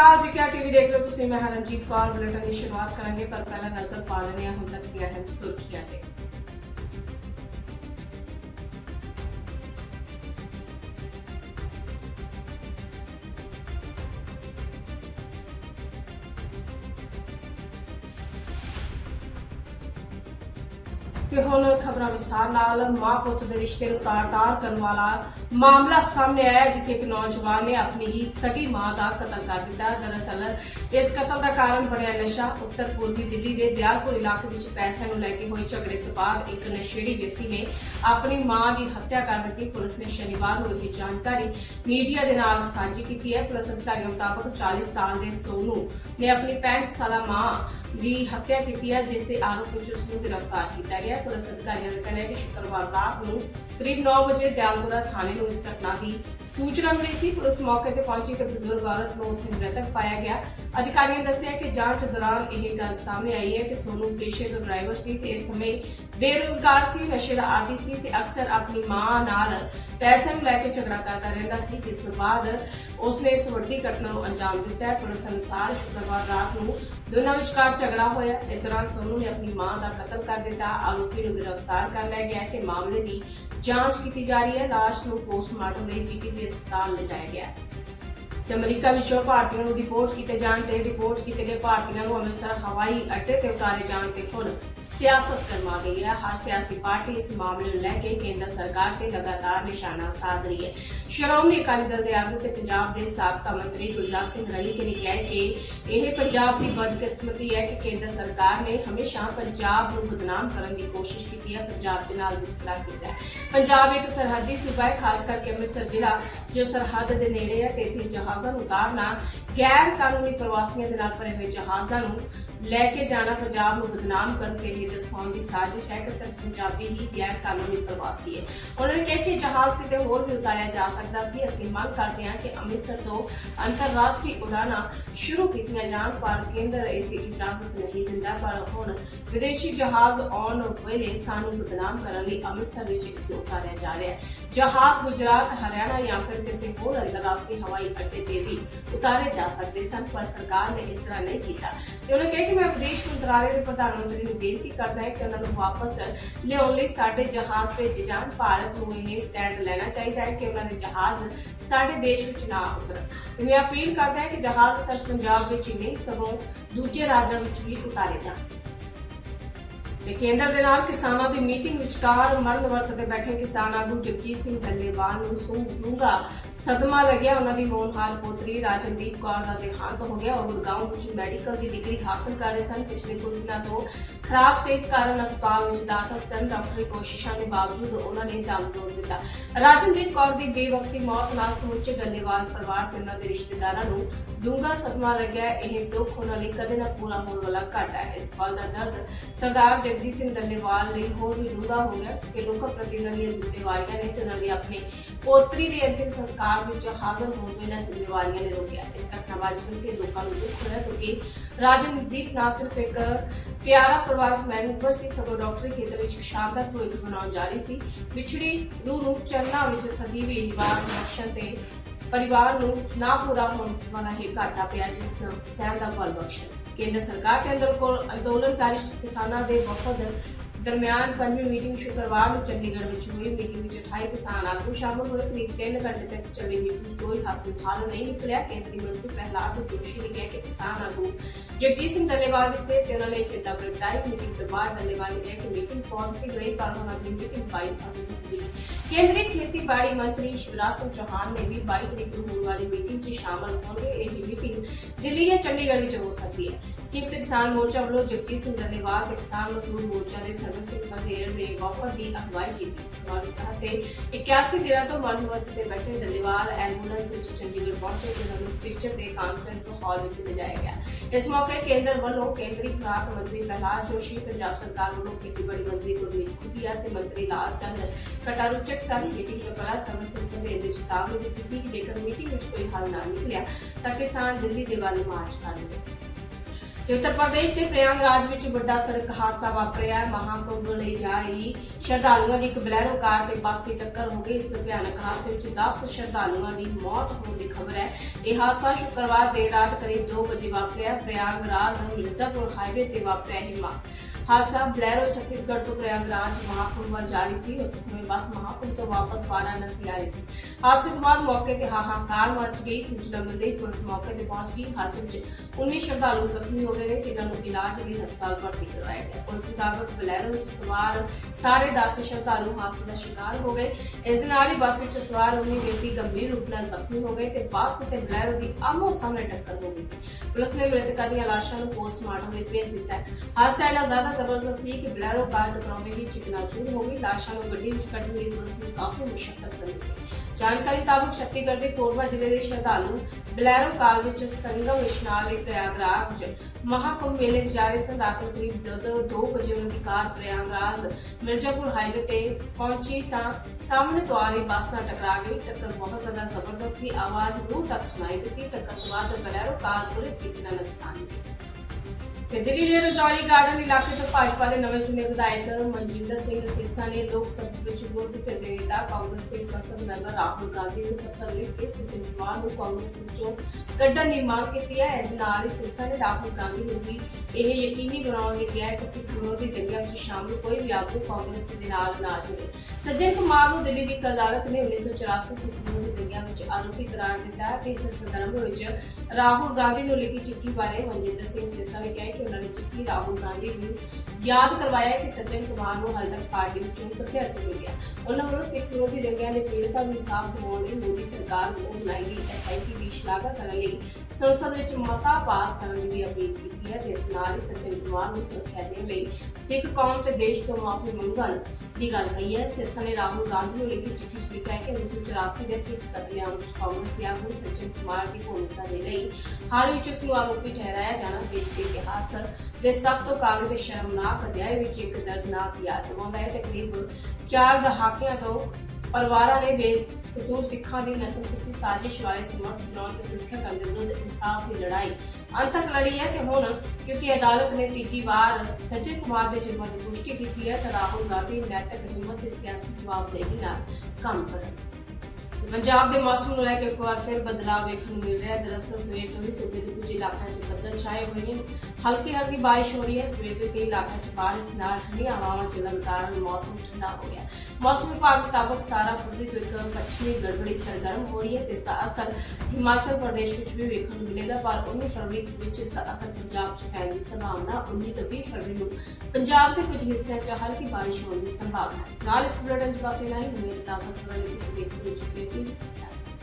ਅਕਾਲ ਜੀ ਕਿਆ ਟੀਵੀ ਦੇਖ ਰਹੇ ਹੋ ਤੁਸੀਂ? ਮੈਂ ਹਾਂ ਕੌਰ, ਬੁਲੇਟਿਨ ਦੀ ਸ਼ੁਰੂਆਤ ਕਰਾਂਗੇ, ਪਰ ਪਹਿਲਾਂ ਨਜ਼ਰ ਪਾ ਲੈਂਦੇ ਹਾਂ ਹੁਣ ਤੱਕ ਦੀਆਂ ਅਹਿਮ ਸੁਰਖੀਆਂ ਤੇ। ਤੇ ਹੁਣ ਖਬਰਾਂ ਵਿਸਥਾਰ ਨਾਲ ਮਾਂ ਪੁੱਤ ਦੇ ਰਿਸ਼ਤੇ ਨੂੰ ਤਾਰ-ਤਾਰ ਕਰਨ ਵਾਲਾ ਮਾਮਲਾ ਸਾਹਮਣੇ ਆਇਆ ਜਿੱਥੇ ਇੱਕ ਨੌਜਵਾਨ ਨੇ ਆਪਣੀ ਹੀ ਸਗੀ ਮਾਂ ਦਾ ਕਤਲ ਕਰ ਦਿੱਤਾ। ਦਰਅਸਲ ਇਸ ਕਤਲ ਦਾ ਕਾਰਨ ਬਣਿਆ ਨਸ਼ਾ। ਉੱਤਰ ਪੂਰਬੀ ਦਿੱਲੀ ਦੇ ਦਿਆਲਪੁਰ ਇਲਾਕੇ ਵਿੱਚ ਪੈਸਿਆਂ ਨੂੰ ਲੈ ਕੇ ਹੋਈ ਝਗੜੇ ਤੋਂ ਬਾਅਦ ਇੱਕ ਨਸ਼ੇੜੀ ਵਿਅਕਤੀ ਨੇ ਆਪਣੀ ਮਾਂ ਦੀ ਹੱਤਿਆ ਕਰ ਦਿੱਤੀ। ਪੁਲਿਸ ਨੇ ਸ਼ਨੀਵਾਰ ਨੂੰ ਇਹ ਜਾਣਕਾਰੀ ਮੀਡੀਆ ਦੇ ਨਾਲ ਸਾਂਝੀ ਕੀਤੀ ਹੈ। ਪੁਲਿਸ ਅਧਿਕਾਰੀਆਂ ਮੁਤਾਬਕ 40 ਸਾਲ ਦੇ ਸੋਨੂ ਨੇ ਆਪਣੀ 65 ਸਾਲਾ ਮਾਂ ਦੀ ਹੱਤਿਆ ਕੀਤੀ ਹੈ, ਜਿਸ ਦੇ ਆਰੋਪ ਵਿੱਚ ਉਸ ਨੂੰ ਗ੍ਰਿਫਤਾਰ ਕੀਤਾ ਗਿਆ ਪੁਲਿਸ ਅਧਿਕਾਰੀਆਂ ਨੇ ਕਹਿਆ ਕਿ ਸ਼ੁੱਕਰਵਾਰ ਰਾਤ ਨੂੰ ਕਰੀਬ 9 ਵਜੇ ਦਿਆਲਪੁਰਾ ਥਾਣੇ ਨੂੰ ਇਸ ਘਟਨਾ ਦੀ ਸੂਚਨਾ ਮਿਲੀ ਸੀ। ਪੁਲਿਸ ਮੌਕੇ ਤੇ ਪਹੁੰਚੀ ਤੇ ਬਜ਼ੁਰਗ ਔਰਤ ਨੂੰ ਉੱਥੇ ਮ੍ਰਿਤਕ ਪਾਇਆ ਗਿਆ। ਅਧਿਕਾਰੀਆਂ ਨੇ ਦੱਸਿਆ ਕਿ ਜਾਂਚ ਦੌਰਾਨ ਇਹ ਗੱਲ ਸਾਹਮਣੇ ਆਈ ਹੈ ਕਿ ਸੋਨੂ ਪੇਸ਼ੇ ਤੋਂ ਡਰਾਈਵਰ ਸੀ ਤੇ ਇਸ ਸਮੇਂ ਬੇਰੁਜ਼ਗਾਰ ਸੀ, ਨਸ਼ੇ ਦਾ ਆਦੀ ਸੀ ਤੇ ਅਕਸਰ ਆਪਣੀ ਮਾਂ ਨਾਲ ਪੈਸੇ ਨੂੰ ਲੈ ਕੇ ਝਗੜਾ ਕਰਦਾ ਰਹਿੰਦਾ ਸੀ, ਜਿਸ ਤੋਂ ਬਾਅਦ ਉਸਨੇ ਇਸ ਵੱਡੀ ਘਟਨਾ ਨੂੰ ਅੰਜਾਮ ਦਿੱਤਾ ਹੈ। ਪੁਲਿਸ ਅਨੁਸਾਰ ਸ਼ੁੱਕਰਵਾਰ ਰਾਤ ਨੂੰ ਦੋਨਾਂ ਵਿਚਕਾਰ ਝਗੜਾ ਹੋਇਆ। ਇਸ ਦੌਰਾਨ ਸੋਨੂ ਨੇ ਆਪਣੀ ਮਾਂ ਦਾ ਕਤਲ ਕਰ ਦਿੱਤਾ। ਆਰੋਪੀ ਨੂੰ ਗ੍ਰਿਫਤਾਰ ਕਰ ਲਿਆ ਗਿਆ ਹੈ ਤੇ ਮਾਮਲੇ ਦੀ ਜਾਂਚ ਕੀਤੀ ਜਾ ਰਹੀ ਹੈ। ਲਾਸ਼ ਨੂੰ ਪੋਸਟਮਾਰਟਮ ਲਈ ਜੀਟੀਪੀ ਹਸਪਤਾਲ ਲਿਜਾਇਆ ਗਿਆ ਤੇ ਅਮਰੀਕਾ ਵਿੱਚੋਂ ਭਾਰਤੀਆਂ ਨੂੰ ਰਿਪੋਰਟ ਕੀਤੇ ਜਾਣ ਤੇ ਰਿਪੋਰਟ ਕੀਤੇ ਗਏ ਭਾਰਤੀਆਂ ਨੂੰ ਅੰਮ੍ਰਿਤਸਰ ਹਵਾਈ ਅੱਡੇ ਤੇ ਉਤਾਰੇ ਜਾਣ ਤੇ ਹੁਣ ਸਿਆਸਤ ਕਰਵਾ ਗਈ ਹੈ। ਹਰ ਸਿਆਸੀ ਪਾਰਟੀ ਇਸ ਮਾਮਲੇ ਨੂੰ ਲੈ ਕੇ ਕੇਂਦਰ ਸਰਕਾਰ ਤੇ ਲਗਾਤਾਰ ਨਿਸ਼ਾਨਾ ਸਾਧ ਰਹੀ ਹੈ। ਸ਼੍ਰੋਮਣੀ ਅਕਾਲੀ ਦਲ ਦੇ ਆਗੂ ਤੇ ਪੰਜਾਬ ਦੇ ਸਾਬਕਾ ਮੰਤਰੀ ਗੁਲਜ਼ਾਰ ਸਿੰਘ ਰਣੀਕੇ ਨੇ ਕਿਹਾ ਕਿ ਇਹ ਪੰਜਾਬ ਦੀ ਬਦਕਿਸਮਤੀ ਹੈ ਕਿ ਕੇਂਦਰ ਸਰਕਾਰ ਨੇ ਹਮੇਸ਼ਾ ਪੰਜਾਬ ਨੂੰ ਬਦਨਾਮ ਕਰਨ ਦੀ ਕੋਸ਼ਿਸ਼ ਕੀਤੀ ਹੈ, ਪੰਜਾਬ ਦੇ ਨਾਲ ਵਿਤਕਰਾ ਕੀਤਾ ਹੈ। ਪੰਜਾਬ ਇੱਕ ਸਰਹੱਦੀ ਸੂਬਾ ਹੈ, ਖਾਸ ਕਰਕੇ ਅੰਮ੍ਰਿਤਸਰ ਜ਼ਿਲ੍ਹਾ, ਜੋ ਸਰਹੱਦ ਦੇ ਨੇੜੇ ਹੈ ਤੇ ਇੱਥੇ ਜਹਾਜ਼ਾਂ ਨੂੰ ਉਤਾਰਨਾ ਗੈਰ ਕਾਨੂੰਨੀ ਪ੍ਰਵਾਸੀਆਂ ਦੇ ਨਾਲ ਭਰੇ ਹੋਏ ਜਹਾਜ਼ਾਂ ਨੂੰ ਲੈ ਕੇ ਜਾਣਾ ਪੰਜਾਬ ਨੂੰ ਬਦਨਾਮ ਕਰਨ ਤੇ ਇਹ ਦਰਸਾਉਣ ਦੀ ਸਾਜ਼ਿਸ਼ ਹੈ ਕਿ ਸਿਰਫ ਪੰਜਾਬੀ ਹੀ ਗੈਰ ਕਾਨੂੰਨੀ ਪ੍ਰਵਾਸੀ ਹੈ। ਉਹਨਾਂ ਨੇ ਕਿਹਾ ਕਿ ਜਹਾਜ਼ ਕਿਤੇ ਹੋਰ ਵੀ ਉਤਾਰਿਆ ਜਾ ਸਕਦਾ ਸੀ। ਅਸੀਂ ਮੰਗ ਕਰਦੇ ਹਾਂ ਕਿ ਅੰਮ੍ਰਿਤਸਰ ਤੋਂ ਅੰਤਰਰਾਸ਼ਟਰੀ ਉਡਾਨਾਂ ਸ਼ੁਰੂ ਕੀਤੀਆਂ ਜਾਣ, ਪਰ ਕੇਂਦਰ ਇਸ ਦੀ ਇਜਾਜ਼ਤ ਨਹੀਂ ਦਿੰਦਾ। ਪਰ ਹੁਣ ਵਿਦੇਸ਼ੀ ਜਹਾਜ਼ ਆਉਣ ਵੇਲੇ ਸਾਨੂੰ ਬਦਨਾਮ ਕਰਨ ਲਈ ਅੰਮ੍ਰਿਤਸਰ ਵਿੱਚ ਇਸ ਨੂੰ ਉਤਾਰਿਆ ਜਾ ਰਿਹਾ ਹੈ। ਜਹਾਜ਼ ਗੁਜਰਾਤ, ਹਰਿਆਣਾ ਜਾਂ ਫਿਰ ਕਿਸੇ ਹੋਰ ਅੰਤਰਰਾਸ਼ਟਰੀ ਹਵਾਈ ਅੱਡੇ ਤੇ ਵੀ ਉਤਾਰੇ ਜਾ ਸਕਦੇ ਸਨ, ਪਰ ਸਰਕਾਰ ਨੇ ਇਸ ਤਰ੍ਹਾਂ ਨਹੀਂ ਕੀਤਾ। ਤੇ ਉਹਨੇ ਕਿਹਾ ਕਿ ਮੈਂ ਵਿਦੇਸ਼ ਮੰਤਰਾਲੇ ਦੇ ਪ੍ਰਧਾਨ ਮੰਤਰੀ ਨੂੰ ਬੇਨਤੀ ਕਰਦਾ ਹੈ ਕਿ ਉਹਨਾਂ ਨੂੰ ਵਾਪਸ ਲਿਆਉਣ ਲਈ ਸਾਡੇ ਜਹਾਜ਼ ਭੇਜੇ ਜਾਣ। ਭਾਰਤ ਨੂੰ ਇਹ ਸਟੈਂਡ ਲੈਣਾ ਚਾਹੀਦਾ ਹੈ ਕਿ ਉਹਨਾਂ ਦੇ ਜਹਾਜ਼ ਸਾਡੇ ਦੇਸ਼ ਵਿੱਚ ਨਾ ਉਤਰਨ। ਮੈਂ ਅਪੀਲ ਕਰਦਾ ਹੈ ਕਿ ਜਹਾਜ਼ ਸਿਰਫ ਪੰਜਾਬ ਵਿੱਚ ਹੀ ਨਹੀਂ, ਸਗੋਂ ਦੂਜੇ ਰਾਜਾਂ ਵਿੱਚ ਵੀ ਉਤਾਰੇ ਜਾਣ। ਤੇ ਕੇਂਦਰ ਦੇ ਨਾਲ ਕਿਸਾਨਾਂ ਦੀ ਮੀਟਿੰਗ ਵਿਚਕਾਰ ਮਰਨ ਵਰਤ ਤੇ ਬੈਠੇ ਕਿਸਾਨ ਆਗੂ ਜਗਜੀਤ ਸਿੰਘ ਡੱਲੇਵਾਲ ਨੂੰ ਸੂਹ ਡੂੰਘਾ ਸਦਮਾ ਲੱਗਿਆ। ਉਹਨਾਂ ਦੀ ਹੋਣਹਾਰ ਪੋਤਰੀ ਰਾਜਨਦੀਪ ਕੌਰ ਦਾ ਦੇਹਾਂਤ ਹੋ ਗਿਆ। ਉਹ ਗੁੜਗਾਉਂ ਵਿੱਚ ਮੈਡੀਕਲ ਦੀ ਡਿਗਰੀ ਹਾਸਲ ਕਰ ਰਹੇ ਸਨ। ਪਿਛਲੇ ਕੁਝ ਦਿਨਾਂ ਤੋਂ ਖਰਾਬ ਸਿਹਤ ਕਾਰਨ ਹਸਪਤਾਲ ਵਿੱਚ ਦਾਖਲ ਸਨ। ਡਾਕਟਰੀ ਕੋਸ਼ਿਸ਼ਾਂ ਦੇ ਬਾਵਜੂਦ ਉਹਨਾਂ ਨੇ ਦਮ ਤੋੜ ਦਿੱਤਾ। ਰਾਜਨਦੀਪ ਕੌਰ ਦੀ ਬੇਵਕਤੀ ਮੌਤ ਨਾਲ ਸਮੁੱਚੇ ਡੱਲੇਵਾਲ ਪਰਿਵਾਰ ਤੇ ਉਹਨਾਂ ਦੇ ਰਿਸ਼ਤੇਦਾਰਾਂ ਨੂੰ ਡੂੰਘਾ ਸਦਮਾ ਲੱਗਿਆ। ਇਹ ਦੁੱਖ ਉਹਨਾਂ ਲਈ ਕਦੇ ਨਾ ਪੂਰਾ ਹੋਣ ਵਾਲਾ ਘਾਟਾ ਹੈ। ਇਸ ਪਲ ਦਾ ਦਰਦ ਸਰਦਾਰ ਜਗਜੀਤ ਸਿੰਘ ਡੱਲੇਵਾਲ ਲਈ ਹੋਰ ਵੀ ਡੂੰਘਾ ਹੋ ਗਿਆ ਕਿ ਲੋਕਾਂ ਪ੍ਰਤੀ ਉਹਨਾਂ ਦੀਆਂ ਜ਼ਿੰਮੇਵਾਰੀਆਂ ਨੇ ਤੇ ਉਹਨਾਂ ਦੀ ਆਪਣੀ ਪੋਤਰੀ ਦੇ ਅੰਤਿਮ ਸੰਸਕਾਰ ਵਿੱਚ ਹਾਜ਼ਰ ਹੋਣ ਤੋਂ ਇਹਨਾਂ ਜ਼ਿੰਮੇਵਾਰੀਆਂ ਨੇ ਰੋਕਿਆ। ਇਸ ਘਟਨਾ ਬਾਰੇ ਸੁਣ ਕੇ ਲੋਕਾਂ ਨੂੰ ਦੁੱਖ ਹੋਇਆ ਕਿਉਂਕਿ ਰਾਜਨਦੀਪ ਨਾ ਸਿਰਫ ਇੱਕ ਪਿਆਰਾ ਪਰਿਵਾਰਕ ਮੈਂਬਰ ਸੀ ਸਗੋਂ ਡਾਕਟਰੀ ਖੇਤਰ ਵਿੱਚ ਸ਼ਾਨਦਾਰ ਭਵਿੱਖ ਬਣਾਉਣ ਜਾ ਰਹੀ ਸੀ। ਵਿਛੜੀ ਰੂਹ ਨੂੰ ਚਰਨਾਂ ਵਿੱਚ ਸਦੀਵੀ ਨਿਵਾਸ ਬਖਸ਼ਣ ਤੇ ਪਰਿਵਾਰ ਨੂੰ ਨਾ ਪੂਰਾ ਹੋਣ ਵਾਲਾ ਹੀ ਘਾਟਾ ਪਿਆ, ਜਿਸ ਨੂੰ ਸਹਿਮ ਦਾ ਫਲ ਬਖਸ਼ਣ ਕੇਂਦਰ ਸਰਕਾਰ ਤੇ ਅੰਦਰ ਕੋਲ ਅੰਦੋਲਨਕਾਰੀ ਕਿਸਾਨਾਂ ਦੇ ਵਫਦ ਦਰਮਿਆਨ ਪੰਜਵੀਂ ਮੀਟਿੰਗ ਸ਼ੁੱਕਰਵਾਰ ਨੂੰ ਚੰਡੀਗੜ੍ਹ ਵਿੱਚ ਹੋਈ। ਮੀਟਿੰਗ ਵਿੱਚ 28 ਕਿਸਾਨ ਆਗੂ ਸ਼ਾਮਲ ਹੋਏ। ਕਰੀਬ 3 ਘੰਟੇ ਤੱਕ ਚੱਲੀ ਮੀਟਿੰਗ ਕੋਈ ਹਾਸਲ ਹੱਲ ਨਹੀਂ ਨਿਕਲਿਆ। ਕੇਂਦਰੀ ਮੰਤਰੀ ਪ੍ਰਹਲਾਦ ਜੋਸ਼ੀ ਨੇ ਕਿਹਾ ਕਿ ਕਿਸਾਨ ਆਗੂ ਜਗਜੀਤ ਸਿੰਘ ਡੱਲੇਵਾਲ ਦੀ ਸਿਹਤ ਤੇ ਉਹਨਾਂ ਲਈ ਚਿੰਤਾ ਪ੍ਰਗਟਾਈ। ਮੀਟਿੰਗ ਤੋਂ ਬਾਅਦ ਡੱਲੇਵਾਲ ਨੇ ਕਿਹਾ ਕਿ ਮੀਟਿੰਗ ਪੋਜ਼ਿਟਿਵ ਰਹੀ, ਪਰ ਹੁਣ ਅਗਲੀ ਮੀਟਿੰਗ 22 ਫਰਵਰੀ ਨੂੰ ਹੋਵੇਗੀ ਕੇਂਦਰੀ ਖੇਤੀਬਾੜੀ ਮੰਤਰੀ ਸ਼ਿਵਰਾਜ ਸਿੰਘ ਚੌਹਾਨ ਨੇ ਵੀ 22 ਤਰੀਕ ਨੂੰ ਹੋਣ ਵਾਲੀ ਮੀਟਿੰਗ 'ਚ ਸ਼ਾਮਲ ਹੋਣਗੇ। ਇਹ ਮੀਟਿੰਗ ਦਿੱਲੀ ਜਾਂ ਚੰਡੀਗੜ੍ਹ ਵਿੱਚ ਹੋ ਸਕਦੀ ਹੈ। ਸੰਯੁਕਤ ਕਿਸਾਨ ਮੋਰਚਾ ਵੱਲੋਂ ਜਗਜੀਤ ਸਿੰਘ ਡੱਲੇਵਾਲ ਤੇ ਕਿਸਾਨ ਮਜ਼ਦੂਰ ਮੋਰਚਾ ਦੇ ਸਰਵ ਸਿੰਘ ਬਘੇਲ ਨੇ ਵਫਦ ਦੀ ਅਗਵਾਈ ਕੀਤੀ ਔਰ ਤੇ 81 ਦਿਨਾਂ ਤੋਂ ਮਰਨ ਤੇ ਬੈਠੇ ਡੱਲੇਵਾਲ ਐਂਬੂਲੈਂਸ ਵਿੱਚ ਚੰਡੀਗੜ੍ਹ ਪਹੁੰਚੇ ਤੇ ਨੂੰ ਸਟੇਚਰ ਤੇ ਕਾਨਫਰੰਸ ਹਾਲ ਵਿੱਚ ਲਿਜਾਇਆ ਗਿਆ। ਇਸ ਮੌਕੇ ਕੇਂਦਰ ਵੱਲੋਂ ਕੇਂਦਰੀ ਖੁਰਾਕ ਮੰਤਰੀ ਪ੍ਰਹਲਾਦ ਜੋਸ਼ੀ, ਪੰਜਾਬ ਸਰਕਾਰ ਵੱਲੋਂ ਖੇਤੀਬਾੜੀ ਮੰਤਰੀ ਗੁਰਮੀਤ ਖੁੱਡੀਆ ਤੇ ਮੰਤਰੀ ਲਾਲ ਚੰਦ ਕਟਾਰੂਚਕ ਸਨ ਮੀਟਿੰਗ ਤੋਂ ਪਹਿਲਾਂ ਸਰਵ ਸਿੰਘ ਬਘੇਲ ਨੇ ਚੇਤਾਵਨੀ ਦਿੱਤੀ ਸੀ ਕਿ ਜੇਕਰ ਮੀਟਿੰਗ ਵਿੱਚ ਕੋਈ ਹੱਲ ਨਾ ਨਿਕਲਿਆ, ਤਾਂ ਕਿਸਾਨ ਦਿੱਲੀ ਦੇ ਵੱਲ ਮਾਰਚ ਕਰਨਗੇ ਤੇ ਉੱਤਰ ਪ੍ਰਦੇਸ਼ ਦੇ ਪ੍ਰਯਾਗਰਾਜ ਵਿੱਚ ਵੱਡਾ ਸੜਕ ਹਾਦਸਾ ਵਾਪਰਿਆ। ਮਹਾਕੁੰਭ ਲਈ ਜਾ ਰਹੀ ਸ਼ਰਧਾਲੂਆਂ ਦੀ ਇੱਕ ਬਲੈਰੋ ਕਾਰ ਦੇ ਪਾਸੇ ਟੱਕਰ ਹੋ ਗਈ। ਇਸ ਭਿਆਨਕ ਹਾਦਸੇ ਵਿੱਚ 10 ਸ਼ਰਧਾਲੂਆਂ ਦੀ ਮੌਤ ਹੋਣ ਦੀ ਖਬਰ ਹੈ। ਇਹ ਹਾਦਸਾ ਸ਼ੁੱਕਰਵਾਰ ਦੇਰ ਰਾਤ ਕਰੀਬ 2 ਵਜੇ ਵਾਪਰਿਆ। ਪ੍ਰਯਾਗਰਾਜ ਮਿਰਜ਼ਾਪੁਰ ਹਾਈਵੇ ਤੇ ਵਾਪਰਿਆ। ਇਹ ਹਾਦਸਾ ਬਲੈਰੋ ਛੱਤੀਸਗੜ੍ਹ ਤੋਂ ਪ੍ਰਯਾਗਰਾਜ ਮਹਾਕੁੰਭ ਵੱਲ ਜਾ ਰਹੀ ਸੀ। ਉਸ ਸਮੇਂ ਬੱਸ ਮਹਾਕੁੰਭ ਤੋਂ ਵਾਪਸ ਵਾਰਾਣਸੀ ਆ ਰਹੀ ਸੀ। ਹਾਦਸੇ ਤੋਂ ਬਾਅਦ ਮੌਕੇ ਤੇ ਹਾਹਾਕਾਰ ਮਚ ਗਈ। ਸੂਚਨਾ ਮਿਲਦੇ ਹੀ ਪੁਲਿਸ ਮੌਕੇ ਤੇ ਪਹੁੰਚ ਗਈ। ਹਾਦਸੇ ਵਿੱਚ 19 ਸ਼ਰਧਾਲੂ ਜ਼ਖਮੀ ਹੋ ਗਏ ਨੇ, ਜਿਨ੍ਹਾਂ ਨੂੰ ਇਲਾਜ ਲਈ ਹਸਪਤਾਲ ਭਰਤੀ ਕਰਵਾਇਆ ਗਿਆ। ਪੁਲਿਸ ਮੁਤਾਬਕ ਬਲੈਰੋ ਵਿੱਚ ਸਵਾਰ ਸਾਰੇ 10 ਸ਼ਰਧਾਲੂ ਹਾਦਸੇ ਦਾ ਸ਼ਿਕਾਰ ਹੋ ਗਏ। ਇਸ ਦੇ ਨਾਲ ਹੀ ਬੱਸ ਵਿੱਚ ਸਵਾਰ 19 ਵਿਅਕਤੀ ਗੰਭੀਰ ਰੂਪ ਨਾਲ ਜ਼ਖਮੀ ਹੋ ਗਏ ਤੇ ਬੱਸ ਤੇ ਬਲੈਰੋ ਦੀ ਆਮੋ ਸਾਹਮਣੇ ਟੱਕਰ ਹੋ ਗਈ ਸੀ। ਪੁਲਿਸ ਨੇ ਮ੍ਰਿਤਕਾਂ ਦੀਆਂ ਲਾਸ਼ਾਂ ਨੂੰ ਪੋਸਟਮਾਰਟਮ ਲਈ ਭੇਜ ਦਿੱਤਾ ਹੈ। ਹਾਦਸਾ ਇੰਨਾ ਜ਼ਿਆਦਾ ਜ਼ਬਰਦਸਤ ਸੀ ਕਿ ਬਲੈਰੋ ਕਾਰ ਟਕਰਾਉਂਦੇ ਹੀ ਚਿਕਨਾਚੂਰ ਹੋ ਗਈ। ਲਾਸ਼ਾਂ ਨੂੰ ਗੱਡੀ ਵਿੱਚ ਕੱਢਣ ਲਈ ਪੁਲਿਸ ਨੂੰ ਕਾਫੀ ਮੁਸ਼ਕਲ ਕਰਨੀ ਪਈ ਜਾਣਕਾਰੀ ਮੁਤਾਬਕ ਛੱਤੀਸਗੜ੍ਹ ਦੇ ਕੋਰਬਾ ਜ਼ਿਲ੍ਹੇ ਦੇ ਸ਼ਰਧਾਲੂ ਬਲੈਰੋ ਕਾਰ ਵਿੱਚ ਸੰਗਮ ਇਸ਼ਨਾਨ ਲਈ ਪ੍ਰਯਾਗਰਾਜ ਮਹਾਕੁੰਭ ਮੇਲੇ 'ਚ ਜਾ ਰਹੇ ਸਨ। ਰਾਤ ਨੂੰ ਕਰੀਬ ਦੋ ਵਜੇ ਉਹਨਾਂ ਦੀ ਕਾਰ ਪ੍ਰਯਾਗਰਾਜ ਮਿਰਜ਼ਾਪੁਰ ਹਾਈਵੇ ਤੇ ਪਹੁੰਚੀ ਤਾਂ ਸਾਹਮਣੇ ਤੋਂ ਆ ਰਹੀ ਬੱਸ ਨਾਲ ਟਕਰਾ ਗਈ। ਟੱਕਰ ਬਹੁਤ ਜ਼ਿਆਦਾ ਜ਼ਬਰਦਸਤ ਸੀ। ਆਵਾਜ਼ ਦੂਰ ਤੱਕ ਸੁਣਾਈ ਦਿੱਤੀ। ਟੱਕਰ ਤੋਂ ਬਾਅਦ ਬਲੈਰੋ ਕਾਰ ਬੁਰੇ ਤਰੀਕੇ ਨਾਲ ਨੁਕਸਾਨ ਗਈ ਤੇ ਦਿੱਲੀ ਦੇ ਰਜ਼ੌਲੀ ਗਾਰਡਨ ਇਲਾਕੇ ਤੋਂ ਭਾਜਪਾ ਦੇ ਨਵੇਂ ਚੁਣੇ ਵਿਧਾਇਕ ਮਨਜਿੰਦਰ ਸਿੰਘ ਸਿਸਾ ਨੇ ਲੋਕ ਸਭਾ ਵਿੱਚ ਵਿਰੋਧ ਧਿਰ ਦੇ ਨੇਤਾ ਕਾਂਗਰਸ ਦੇ ਸੰਸਦ ਮੈਂਬਰ ਰਾਹੁਲ ਗਾਂਧੀ ਨੂੰ ਪੱਤਰ ਲਿਖ ਕੇ ਸੱਜਣ ਕੁਮਾਰ ਨੂੰ ਕਾਂਗਰਸ ਵਿੱਚੋਂ ਕੱਢਣ ਦੀ ਮੰਗ ਕੀਤੀ ਹੈ। ਇਸ ਨਾਲ ਹੀ ਸਿਸਾ ਨੇ ਰਾਹੁਲ ਗਾਂਧੀ ਨੂੰ ਵੀ ਇਹ ਯਕੀਨੀ ਬਣਾਉਣ ਲਈ ਕਿਹਾ ਕਿ ਸਿੱਖ ਵਿਰੋਧੀ ਦੰਗਿਆਂ ਵਿੱਚ ਸ਼ਾਮਲ ਕੋਈ ਵੀ ਆਗੂ ਕਾਂਗਰਸ ਦੇ ਨਾਲ ਨਾ ਜੁੜੇ। ਸੱਜਣ ਕੁਮਾਰ ਨੂੰ ਦਿੱਲੀ ਦੀ ਇੱਕ ਅਦਾਲਤ ਨੇ 1984 ਸਿੱਖ ਵਿਰੋਧੀ ਦੰਗਿਆਂ ਵਿੱਚ ਆਰੋਪੀ ਕਰਾਰ ਦਿੱਤਾ ਹੈ। ਤੇ ਇਸ ਸੰਦਰਭ ਵਿੱਚ ਰਾਹੁਲ ਗਾਂਧੀ ਨੂੰ ਲਿਖੀ ਚਿੱਠੀ ਬਾਰੇ ਮਨਜਿੰਦਰ ਸਿੰਘ ਸਿਰਸਾ ਨੇ ਕਿਹਾ ਉਹਨਾਂ ਨੇ ਚਿੱਠੀ ਰਾਹੁਲ ਗਾਂਧੀ ਨੂੰ ਯਾਦ ਕਰਵਾਇਆ ਕਿ ਸੱਜਣ ਕੁਮਾਰ ਨੂੰ ਹਾਲ ਤੱਕ ਪਾਰਟੀ ਵਿੱਚੋਂ ਕੱਢਿਆ ਕਿਉਂ ਉਹਨਾਂ ਵੱਲੋਂ ਸਿੱਖ ਵਿਰੋਧੀ ਦੰਗਿਆਂ ਦੇ ਪੀੜਤਾਂ ਨੂੰ ਇਨਸਾਫ ਦਿਵਾਉਣ ਲਈ ਮੋਦੀ ਸਰਕਾਰ ਨੂੰ ਬਣਾਈ ਗਈ ਐਸਆਈਟੀ ਦੀ ਸ਼ਲਾਘਾ ਕਰਨ ਲਈ ਸੰਸਦ ਵਿੱਚ ਮਤਾ ਪਾਸ ਕਰਨ ਦੀ ਵੀ ਅਪੀਲ ਕੀਤੀ ਹੈ ਤੇ ਨਾਲ ਸੱਜਣ ਕੁਮਾਰ ਨੂੰ ਸੁਰੱਖਿਆ ਦੇਣ ਲਈ ਸਿੱਖ ਕੌਮ ਤੇ ਦੇਸ਼ ਤੋਂ ਮਾਫੀ ਮੰਗਣ ਦੀ ਗੱਲ ਕਹੀ ਹੈ। ਸਿਰਸਾ ਨੇ ਰਾਹੁਲ ਗਾਂਧੀ ਨੂੰ ਲਿਖੀ ਚਿੱਠੀ 'ਚ ਲਿਖਿਆ ਹੈ ਕਿ 1984 ਦੇ ਸਿੱਖ ਕਤਲੇਆਮ ਵਿੱਚ ਕਾਂਗਰਸ ਦੇ ਆਗੂ ਸੱਜਣ ਕੁਮਾਰ ਦੀ ਭੂਮਿਕਾ ਦੇ ਲਈ ਹਾਲ ਵਿੱਚ ਉਸ ਨੂੰ ਆਰੋਪੀ ਠਹਿਰਾਇਆ ਜਾਣਾ ਦੇਸ਼ ਦੇ ਇਤਿਹਾਸ ਦੇ ਸਭ ਤੋਂ ਕਾਲੇ ਤੇ ਸ਼ਰਮਨਾਕ ਅਧਿਆਇ ਵਿੱਚ ਇੱਕ ਦਰਦਨਾਕ ਯਾਦ ਦਿਵਾਉਂਦਾ ਹੈ। ਤਕਰੀਬ ਚਾਰ ਦਹਾਕਿਆਂ ਤੋਂ ਪਰਿਵਾਰਾਂ ਨੇ ਬੇਕਸੂਰ ਸਿੱਖਾਂ ਦੀ ਨਸਲਕੁਸ਼ੀ ਸਾਜ਼ਿਸ਼ ਵਾਲੇ ਸਮਰਥ ਬਣਾਉਣ ਤੇ ਸੁਰੱਖਿਆ ਕਰਨ ਦੇ ਵਿਰੁੱਧ ਇਨਸਾਫ ਦੀ ਲੜਾਈ ਅੰਤ ਤੱਕ ਲੜੀ ਹੈ ਤੇ ਹੁਣ ਕਿਉਂਕਿ ਅਦਾਲਤ ਨੇ ਤੀਜੀ ਵਾਰ ਸੱਜੇ ਕੁਮਾਰ ਦੇ ਜੁਰਮਾਂ ਦੀ ਪੁਸ਼ਟੀ ਕੀਤੀ ਹੈ ਤਾਂ ਰਾਹੁਲ ਗਾਂਧੀ ਨੈਤਿਕ ਹਿੰਮਤ ਤੇ ਸਿਆਸੀ ਜਵਾਬਦੇਹੀ ਨਾਲ ਕੰਮ ਕਰਨ। ਪੰਜਾਬ ਦੇ ਮੌਸਮ ਨੂੰ ਲੈ ਕੇ ਇੱਕ ਵਾਰ ਫਿਰ ਬਦਲਾਅ ਵੇਖਣ ਨੂੰ ਮਿਲ ਰਿਹਾ ਹੈ। ਦਰਅਸਲ ਸਵੇਰ ਤੋਂ ਹੀ ਸੂਬੇ ਦੇ ਕੁਝ ਇਲਾਕਿਆਂ 'ਚ ਬੱਦਲ ਛਾਏ ਹੋਏ ਨੇ। ਹਲਕੀ ਹਲਕੀ ਬਾਰਿਸ਼ ਹੋ ਰਹੀ ਹੈ। ਸਵੇਰ ਦੇ ਕਈ ਇਲਾਕਿਆਂ 'ਚ ਬਾਰਿਸ਼ ਨਾਲ ਠੰਡੀਆਂ ਹਵਾਵਾਂ ਚੱਲਣ ਕਾਰਨ ਮੌਸਮ ਠੰਡਾ ਹੋ ਗਿਆ। ਮੌਸਮ ਵਿਭਾਗ ਮੁਤਾਬਕ 17 ਫਰਵਰੀ ਤੋਂ ਇੱਕ ਪੱਛਮੀ ਗੜਬੜੀ ਸਰਗਰਮ ਹੋ ਰਹੀ ਹੈ ਤੇ ਇਸ ਦਾ ਅਸਰ ਹਿਮਾਚਲ ਪ੍ਰਦੇਸ਼ ਵਿੱਚ ਵੀ ਵੇਖਣ ਨੂੰ ਮਿਲੇਗਾ, ਪਰ 19 ਫਰਵਰੀ ਵਿੱਚ ਇਸ ਦਾ ਅਸਰ ਪੰਜਾਬ 'ਚ ਪੈਣ ਦੀ ਸੰਭਾਵਨਾ 19 ਤੋਂ 20 ਫਰਵਰੀ ਨੂੰ ਪੰਜਾਬ ਦੇ ਕੁਝ ਹਿੱਸਿਆਂ 'ਚ ਹਲਕੀ ਬਾਰਿਸ਼ ਹੋਣ ਦੀ ਸੰਭਾਵਨਾ ਨਾਲ ਇਸ ਬੁਲੇਟਿਨ 'ਚ ਬਸ ਇਨਾ ਹੀ। ਤਾਜ਼ਾ ਖਬਰਾਂ ਲਈ ਤੁਸੀਂ ਦੇਖਦੇ ਰਹੋ ਜੀ